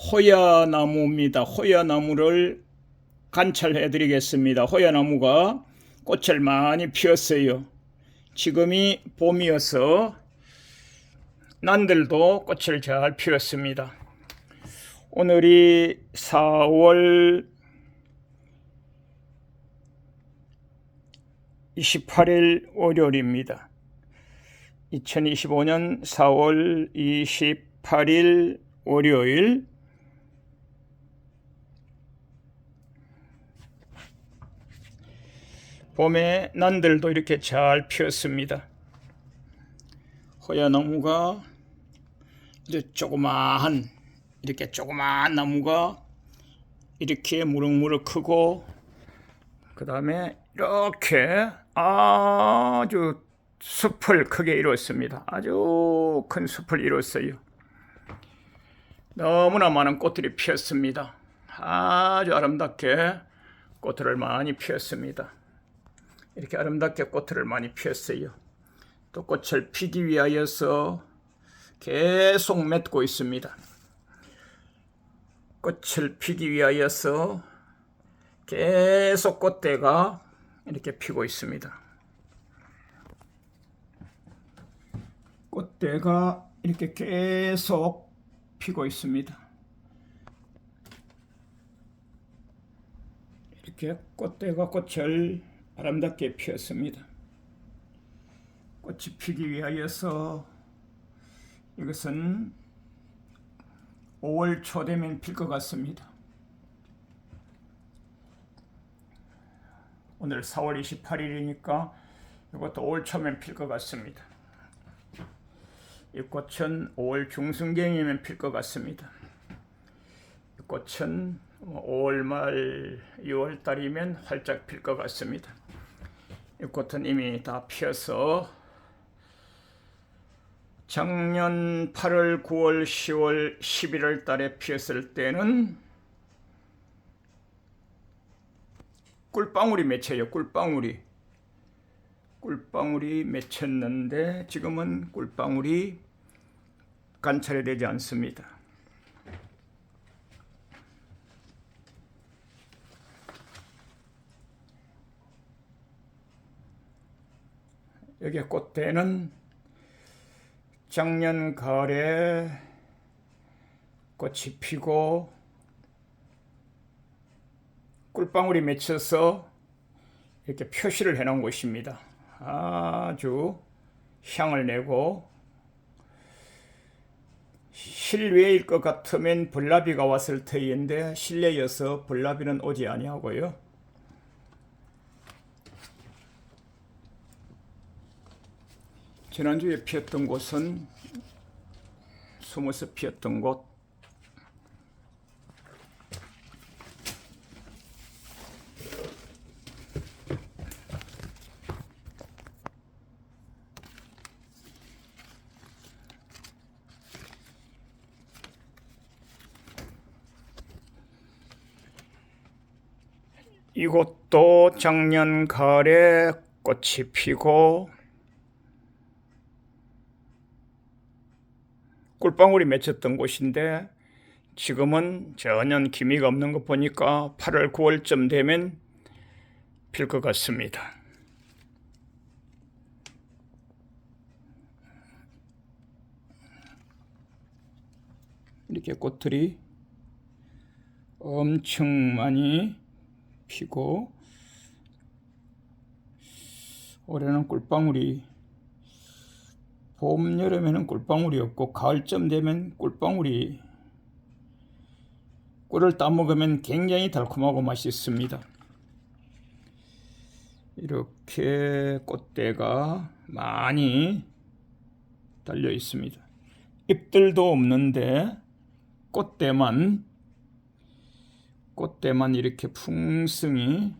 호야나무입니다. 호야나무를 관찰해 드리겠습니다. 호야나무가 꽃을 많이 피웠어요. 지금이 봄이어서 난들도 꽃을 잘 피웠습니다. 오늘이 4월 28일 월요일입니다. 2025년 4월 28일 월요일 봄에 난들도 이렇게 잘 피었습니다. 호야나무가 이제 조그마한 이렇게 조그마한 나무가 이렇게 무럭무럭 크고 그 다음에 이렇게 아주 숲을 크게 이뤘습니다. 아주 큰 숲을 이뤘어요. 너무나 많은 꽃들이 피었습니다. 아주 아름답게 꽃들을 많이 피웠습니다. 이렇게 아름답게 꽃들을 많이 피웠어요. 또 꽃을 피기 위하여서 계속 맺고 있습니다. 꽃을 피기 위하여서 계속 꽃대가 이렇게 피고 있습니다. 꽃대가 이렇게 계속 피고 있습니다. 이렇게 꽃대가 꽃을 아름답게 피었습니다. 꽃이 피기 위하여서 이것은 5월 초 되면 필 것 같습니다. 오늘 4월 28일이니까 이것도 5월 초면 필 것 같습니다. 이 꽃은 5월 중순경이면 필 것 같습니다. 이 꽃은 5월 말 6월 달이면 활짝 필 것 같습니다. 이 꽃은 이미 다 피어서 작년 8월, 9월, 10월, 11월 달에 피었을 때는 꿀방울이 맺혀요. 꿀방울이. 꿀방울이 맺혔는데 지금은 꿀방울이 관찰이 되지 않습니다. 여기 꽃대는 작년 가을에 꽃이 피고 꿀방울이 맺혀서 이렇게 표시를 해 놓은 곳입니다. 아주 향을 내고 실외일 것 같으면 벌나비가 왔을 터인데 실내여서 벌나비는 오지 아니하고요. 지난주에 피었던 곳은 숨어서 피었던 곳. 이곳도 작년 가을에 꽃이 피고 꿀방울이 맺혔던 곳인데 지금은 전혀 기미가 없는 거 보니까 8월 9월쯤 되면 필 것 같습니다. 이렇게 꽃들이 엄청 많이 피고 올해는 꿀방울이 봄, 여름에는 꿀방울이 없고 가을쯤 되면 꿀방울이 꿀을 따먹으면 굉장히 달콤하고 맛있습니다. 이렇게 꽃대가 많이 달려 있습니다. 잎들도 없는데 꽃대만 꽃대만 이렇게 풍성히